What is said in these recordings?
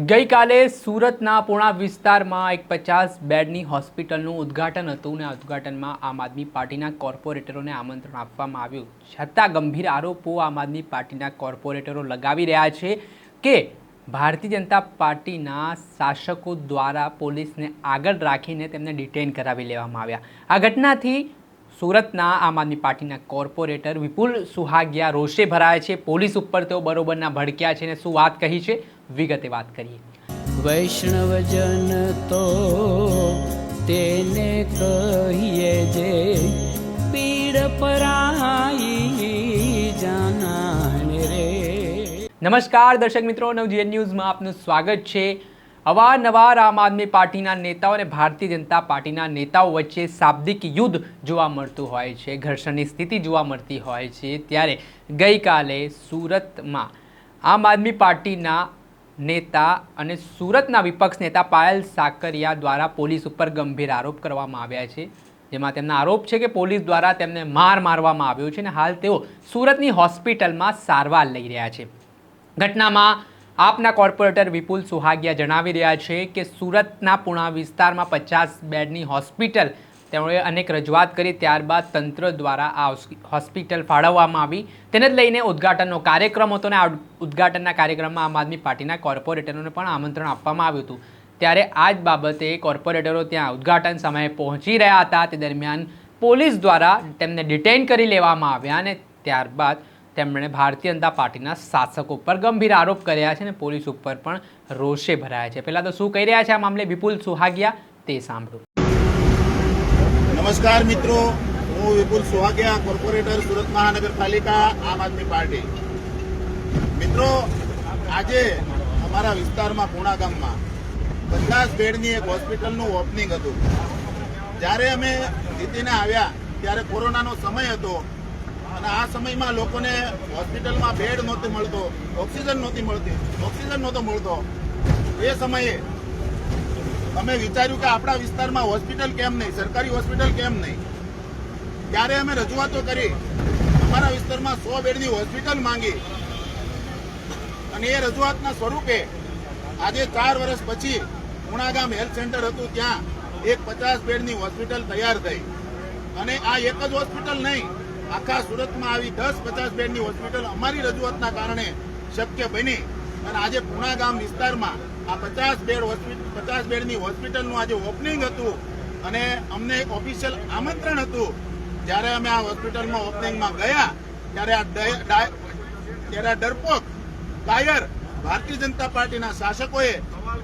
ગઈકાલે સુરતના પૂણા વિસ્તારમાં એક પચાસ બેડની હોસ્પિટલનું ઉદ્ઘાટન હતું અને ઉદ્ઘાટનમાં આમ આદમી પાર્ટીના કોર્પોરેટરોને આમંત્રણ આપવામાં આવ્યું. છતાં ગંભીર આરોપો આમ આદમી પાર્ટીના કોર્પોરેટરો લગાવી રહ્યા છે કે ભારતીય જનતા પાર્ટીના શાસકો દ્વારા પોલીસને આગળ રાખીને તેમને ડિટેન કરાવી લેવામાં આવ્યા. આ ઘટનાથી સુરતના આમ આદમી પાર્ટીના કોર્પોરેટર વિપુલ સુહાગિયા રોષે ભરાયા છે. પોલીસ ઉપર તેઓ બરોબરના ભડક્યા છે અને શું વાત કહી છે? વિગતે વાત કરીએ. વૈષ્ણવજન તો તેને કહીએ જે પીડ પરાઈ જાનાને રે. નમસ્કાર દર્શક મિત્રો નવજીએન ન્યૂઝમાં આપનું સ્વાગત છે. અવારનવાર આમ આદમી પાર્ટીના નેતાઓ અને ભારતીય જનતા પાર્ટીના નેતાઓ વચ્ચે શાબ્દિક યુદ્ધ જોવા મળતું હોય છે ઘર્ષણની સ્થિતિ જોવા મળતી હોય છે. ત્યારે ગઈકાલે સુરતમાં આમ આદમી પાર્ટીના નેતા અને સુરતના વિપક્ષ નેતા પાયલ સાકરિયા દ્વારા પોલીસ ઉપર ગંભીર આરોપ કરવામાં આવ્યા છે. જેમાં તેમના આરોપ છે કે પોલીસ દ્વારા તેમને માર મારવામાં આવ્યો છે અને હાલ તેઓ સુરતની હોસ્પિટલમાં સારવાર લઈ રહ્યા છે. ઘટનામાં આપના કોર્પોરેટર વિપુલ સુહાગિયા જણાવી રહ્યા છે કે સુરતના પુણા વિસ્તારમાં પચાસ બેડની હોસ્પિટલ તેમણે અનેક રજૂઆત કરી, ત્યારબાદ તંત્ર દ્વારા આ હોસ્પિટલ ફાળવવામાં આવી. તેને જ લઈને ઉદ્ઘાટનનો કાર્યક્રમ હતો અને આ ઉદ્ઘાટનના કાર્યક્રમમાં આમ આદમી પાર્ટીના કોર્પોરેટરોને પણ આમંત્રણ આપવામાં આવ્યું હતું. ત્યારે આ જ બાબતે કોર્પોરેટરો ત્યાં ઉદ્ઘાટન સમયે પહોંચી રહ્યા હતા. તે દરમિયાન પોલીસ દ્વારા તેમને ડિટેન કરી લેવામાં આવ્યા અને ત્યારબાદ તેમણે ભારતીય જનતા પાર્ટીના શાસકો પર ગંભીર આરોપ કર્યા છે અને પોલીસ ઉપર પણ રોષે ભરાયા છે. પહેલાં તો શું કહી રહ્યા છે આ મામલે વિપુલ સુહાગિયા? તે સાંભળો. નમસ્કાર મિત્રો. હું વિપુલ સુહાગિયા કોર્પોરેટર સુરત મહાનગરપાલિકા, આમ આદમી પાર્ટી. મિત્રો, આજે અમારા વિસ્તારમાં પૂણા ગામમાં પચાસ બેડની એક હોસ્પિટલનું ઓપનિંગ હતું. જ્યારે અમે જીતીને આવ્યા, ત્યારે કોરોનાનો સમય હતો અને આ સમયમાં લોકોને હોસ્પિટલમાં બેડ નહોતી મળતો, ઓક્સિજન નહોતી મળતી, ઓક્સિજન નહોતો મળતો. એ સમયે અમે વિચાર્યું કે આપણા વિસ્તારમાં હોસ્પિટલ કેમ નહીં? સરકારી હોસ્પિટલ કેમ નહીં? ત્યારે અમે રજૂઆતો કરી, અમારા વિસ્તારમાં સો બેડની હોસ્પિટલ માંગી. અને એ રજૂઆતના સ્વરૂપે આજે ચાર વર્ષ પછી ઉણાગામ હેલ્થ સેન્ટર હતું ત્યાં એક પચાસ બેડની હોસ્પિટલ તૈયાર થઈ. અને આ એક જ હોસ્પિટલ નહીં, આખા સુરતમાં આવી દસ પચાસ બેડની હોસ્પિટલ અમારી રજૂઆતના કારણે શક્ય બની. અને આજે પુણા ગામ વિસ્તારમાં આ પચાસ બેડ હોસ્પિટલ પચાસ બેડની હોસ્પિટલનું આજે ઓપનિંગ હતું અને અમને એક ઓફિશિયલ આમંત્રણ હતું. જ્યારે અમે આ હોસ્પિટલમાં ઓપનિંગમાં ગયા, ત્યારે આ ત્યારે આ ડરપોક કાયર ભારતીય જનતા પાર્ટીના શાસકોએ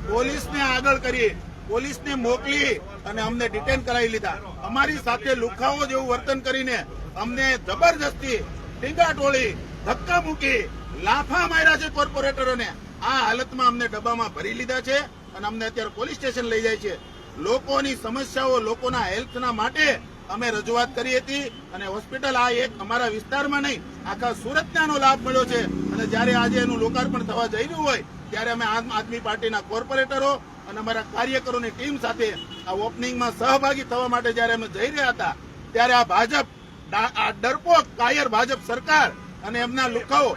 પોલીસને આગળ કરી, પોલીસને મોકલી અને અમને ડિટેન કરાવી લીધા. અમારી સાથે લુખાઓ જેવું વર્તન કરીને અમને જબરજસ્તી ટીંગા ટોળી, ધક્કા મૂકી, લાફા માર્યા છે કોર્પોરેટરોને. આ હાલતમાં અમને ડબ્બામાં ભરી લીધા છે અને અમને અત્યારે પોલીસ સ્ટેશન લઈ જાય છે. લોકોની સમસ્યાઓ લોકોના હેલ્થના માટે અમે રજૂઆત કરી હતી અને હોસ્પિટલ આ એક અમારા વિસ્તારમાં નહીં, આખા સુરતને લાભ મળ્યો છે. અને જ્યારે આજે એનું લોકાર્પણ થવા જઈ રહ્યું હોય, ત્યારે અમે આમ આદમી પાર્ટીના કોર્પોરેટરો અને અમારા કાર્યકરોની ટીમ સાથે આ ઓપનિંગમાં સહભાગી થવા માટે જ્યારે અમે જઈ રહ્યા હતા, ત્યારે આ ભાજપ આ ડરપોક કાયર ભાજપ સરકાર અને એમના લુખાઓ.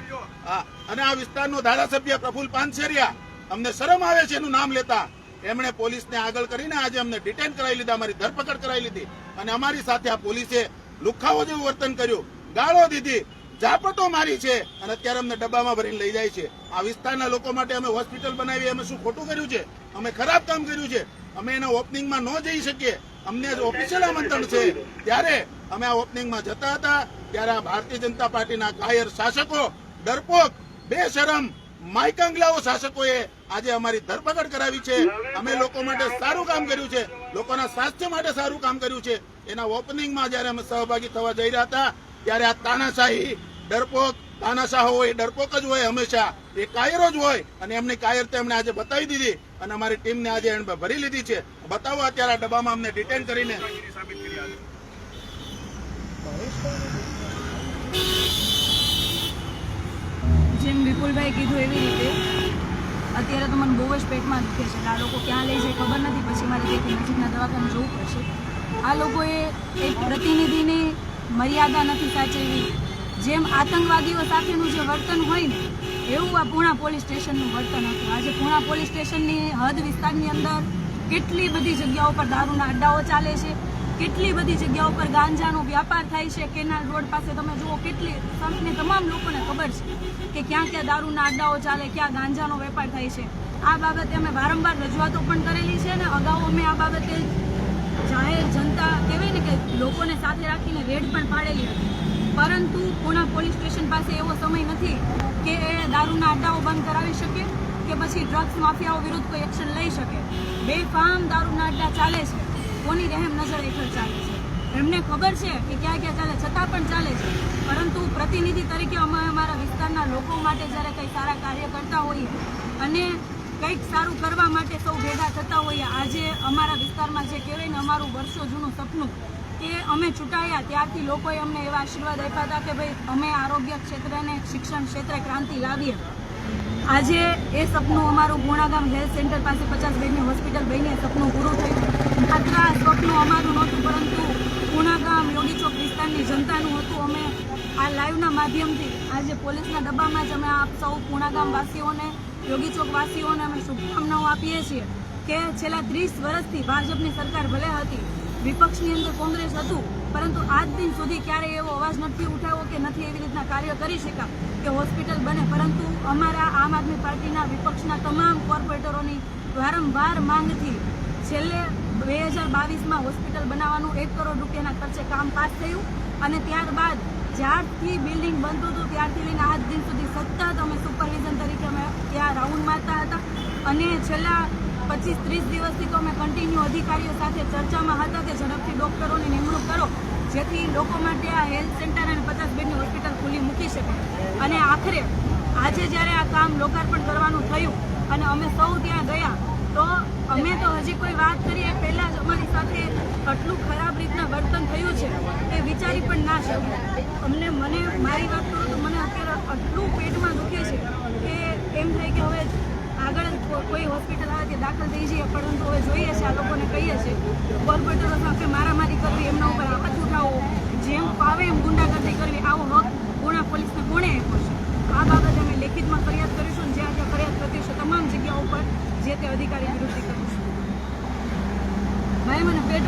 અને આ વિસ્તારનો ધારાસભ્ય પ્રફુલ પાનસેરિયા. અમને શરમ આવે છે એનું નામ લેતા. એમણે પોલીસને આગળ કરીને આજે અમને ડિટેન કરાવી લીધા, અમારી ધરપકડ કરાવી લીધી. અને અમારી સાથે આ પોલીસે લુખાઓ જેવું વર્તન કર્યું. ગાળો દીધી, ઝાપટો મારી છે અને અત્યારે અમને ડબ્બામાં ભરીને લઈ જાય છે. આ વિસ્તારના લોકો માટે અમે હોસ્પિટલ બનાવી અમે શું ખોટું કર્યું છે? અમે ખરાબ કામ કર્યું છે. અમે એના ઓપનિંગમાં ન જઈ શકીએ. અમને ઓફિશિયલ આમંત્રણ છે. ત્યારે અમે આ ઓપનિંગમાં જતા હતા. ત્યારે આ ભારતીય જનતા પાર્ટીના કાયર શાસકો, ડરપોક, બેશરમ માઇકંગલાઓ શાસકોએ આજે અમારી ધરપકડ કરાવી છે. અમે લોકો માટે સારું કામ કર્યું છે. લોકોના સ્વાસ્થ્ય માટે સારું કામ કર્યું છે. એના ઓપનિંગમાં જ્યારે અમે સહભાગી થવા જઈ રહ્યા હતા, ત્યારે આ તાનાશાહી, ડરપોક તાનાશાહો હોય, ડરપોક જ હોય હંમેશા. એ કાયરો જ હોય અને એમની કાયરતા એમણે આજે બતાવી દીધી અને અમારી ટીમને આજે એણે ભરી લીધી છે. બતાવો અત્યારે આ ડબ્બામાં અમને ડિટેન કરીને. જેમ વિપુલભાઈ કીધું એવી રીતે, અત્યારે તો મને બહુ જ પેટમાં દુખે છે આ લોકો ક્યાં લઈ જાય ખબર નથી. પછી મારે તેથી નજીકના દવાખાને જવું પડશે. આ લોકોએ એક પ્રતિનિધિની મર્યાદા નથી સાચવી. જેમ આતંકવાદીઓ સાથેનું જે વર્તન હોય ને, એવું આ પૂણા પોલીસ સ્ટેશનનું વર્તન હતું. આજે પૂણા પોલીસ સ્ટેશનની હદ વિસ્તારની અંદર કેટલી બધી જગ્યાઓ પર દારૂના અડ્ડાઓ ચાલે છે, કેટલી બધી જગ્યાઓ પર ગાંજાનો વ્યાપાર થાય છે, કેનાલ રોડ પાસે તમે જુઓ કેટલી તમને તમામ લોકોને ખબર છે કે ક્યાં ક્યાં દારૂના અડ્ડાઓ ચાલે, ક્યાં ગાંજાનો વેપાર થાય છે. આ બાબતે અમે વારંવાર રજૂઆતો પણ કરેલી છે અને અગાઉ અમે આ બાબતે જાહેર જનતા કહેવાય ને કે લોકોને સાથે રાખીને રેડ પણ પાડેલી હતી. પરંતુ પૂણા પોલીસ સ્ટેશન પાસે એવો સમય નથી કે એ દારૂના અડ્ડાઓ બંધ કરાવી શકે કે પછી ડ્રગ્સ માફિયાઓ વિરુદ્ધ કોઈ એક્શન લઈ શકે. બેફામ દારૂના અડ્ડા ચાલે છે. કોની રહેમ નજર હેઠળ ચાલે છે? એમને ખબર છે કે ક્યાં ક્યાં ચાલે, છતાં પણ ચાલે છે. પરંતુ પ્રતિનિધિ તરીકે અમે અમારા વિસ્તારના લોકો માટે જ્યારે કંઈ સારા કાર્ય કરતા હોઈએ અને કંઈક સારું કરવા માટે સૌ ભેગા થતા હોઈએ, આજે અમારા વિસ્તારમાં જે કહેવાય ને, અમારું વર્ષો જૂનું સપનું કે અમે ચૂંટાયા. ત્યારથી લોકોએ અમને એવા આશીર્વાદ આપ્યા હતા કે ભાઈ, અમે આરોગ્ય ક્ષેત્રને શિક્ષણ ક્ષેત્રે ક્રાંતિ લાવીએ. આજે એ સપનું અમારું ગુણાગામ હેલ્થ સેન્ટર પાસે પચાસ બેડની હોસ્પિટલ બનીએ સપનું પૂરું થયું. માત્ર આ સપનું અમારું નહોતું, પરંતુ ગુણાગામ યોગી ચોક વિસ્તારની જનતાનું હતું. અમે આ લાઈવના માધ્યમથી આજે પોલીસના ડબ્બામાં જ અમે આપ સૌ ગુણાગામ વાસીઓને યોગી ચોક વાસીઓને અમે શુભકામનાઓ આપીએ છીએ કે છેલ્લા ત્રીસ વર્ષથી ભાજપની સરકાર ભલે હતી વિપક્ષની અંદર કોંગ્રેસ હતું, પરંતુ આજ દિન સુધી ક્યારેય એવો અવાજ નથી ઉઠાવ્યો કે નથી એવી રીતના કાર્ય કરી શકા કે હોસ્પિટલ બને. પરંતુ અમારા આમ આદમી પાર્ટીના વિપક્ષના તમામ કોર્પોરેટરોની વારંવાર માંગથી છેલ્લે બે હજાર બાવીસમાં હોસ્પિટલ બનાવવાનું એક કરોડ રૂપિયાના ખર્ચે કામ પાસ થયું અને ત્યારબાદ જ્યારથી બિલ્ડિંગ બનતું હતું, ત્યારથી લઈને આજ દિન સુધી સતત અમે સુપરવિઝન તરીકે અમે ત્યાં રાઉન્ડ મારતા હતા. અને છેલ્લા પચીસ ત્રીસ દિવસથી તો અમે કન્ટિન્યુ અધિકારીઓ સાથે ચર્ચામાં હતા કે ઝડપથી ડૉક્ટરોની નિમણૂક કરો, જેથી લોકો માટે આ હેલ્થ સેન્ટર અને પચાસ બેડની હોસ્પિટલ ખુલ્લી મૂકી શકે. અને આખરે, આજે જ્યારે આ કામ લોકાર્પણ કરવાનું થયું અને અમે સૌ ત્યાં ગયા, તો અમે તો હજી કોઈ વાત કરીએ, પહેલાં જ અમારી સાથે આટલું ખરાબ રીતના વર્તન થયું છે એ વિચારી પણ ના શકું અમને, મને, મારી વાત કરું તો મને અત્યારે આટલું પેટમાં દુખે છે કે એમ થાય કે હવે આગળ કોઈ હોસ્પિટલ આવે તે દાખલ થઈ જઈએ, પરંતુ હવે જોઈએ છે, આ લોકોને કહીએ છીએ. કોર્પોરેટરો સાથે મારામારી કરવી, એમના ઉપર હાથ ઉઠાવવો જેમ ફાવે એમ ગુંડાગર્દી કરવી આવો હક પૂણા પોલીસને કોણે આપ્યો છે આ બાબતે અમે લેખિતમાં ફરિયાદ કરીશું અને જ્યાં જ્યાં ફરિયાદ કરતી છે તમામ જગ્યાઓ ઉપર જે તે અધિકારી વિરુદ્ધ કરીશું ભાઈ મને પેટ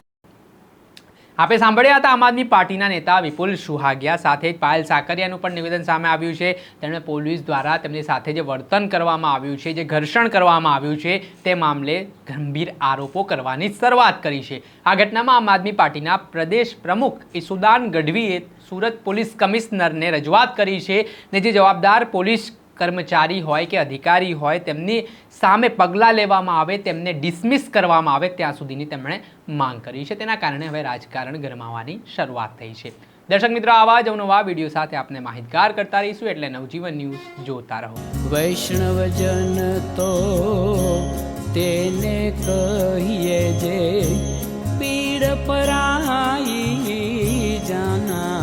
આપણે સાંભળ્યા હતા આમ આદમી પાર્ટીના નેતા વિપુલ સુહાગિયા સાથે પાયલ સાકરિયાનું પણ નિવેદન સામે આવ્યું છે. તેમણે પોલીસ દ્વારા તેમની સાથે જે વર્તન કરવામાં આવ્યું છે, જે ઘર્ષણ કરવામાં આવ્યું છે, તે મામલે ગંભીર આરોપો કરવાની શરૂઆત કરી છે. આ ઘટનામાં આમ આદમી પાર્ટીના પ્રદેશ પ્રમુખ ઈસુદાન ગઢવીએ સુરત પોલીસ કમિશનરને રજૂઆત કરી છે ને જે જવાબદાર પોલીસ કર્મચારી હોય કે અધિકારી હોય, તેમની સામે પગલાં લેવામાં આવે, તેમને ડિસમિસ કરવામાં આવે, ત્યાં સુધીની તેમણે માંગ કરી છે. તેના કારણે હવે રાજકારણ ગરમાવાની શરૂઆત થઈ છે. દર્શક મિત્રો, આવા જ અવનવા વીડિયો સાથે આપને માહિતગાર કરતા રહીશું એટલે નવજીવન ન્યૂઝ જોતા રહો. વૈષ્ણવજન તો તેને કહીએ જે, પીડ પરાઈ જાના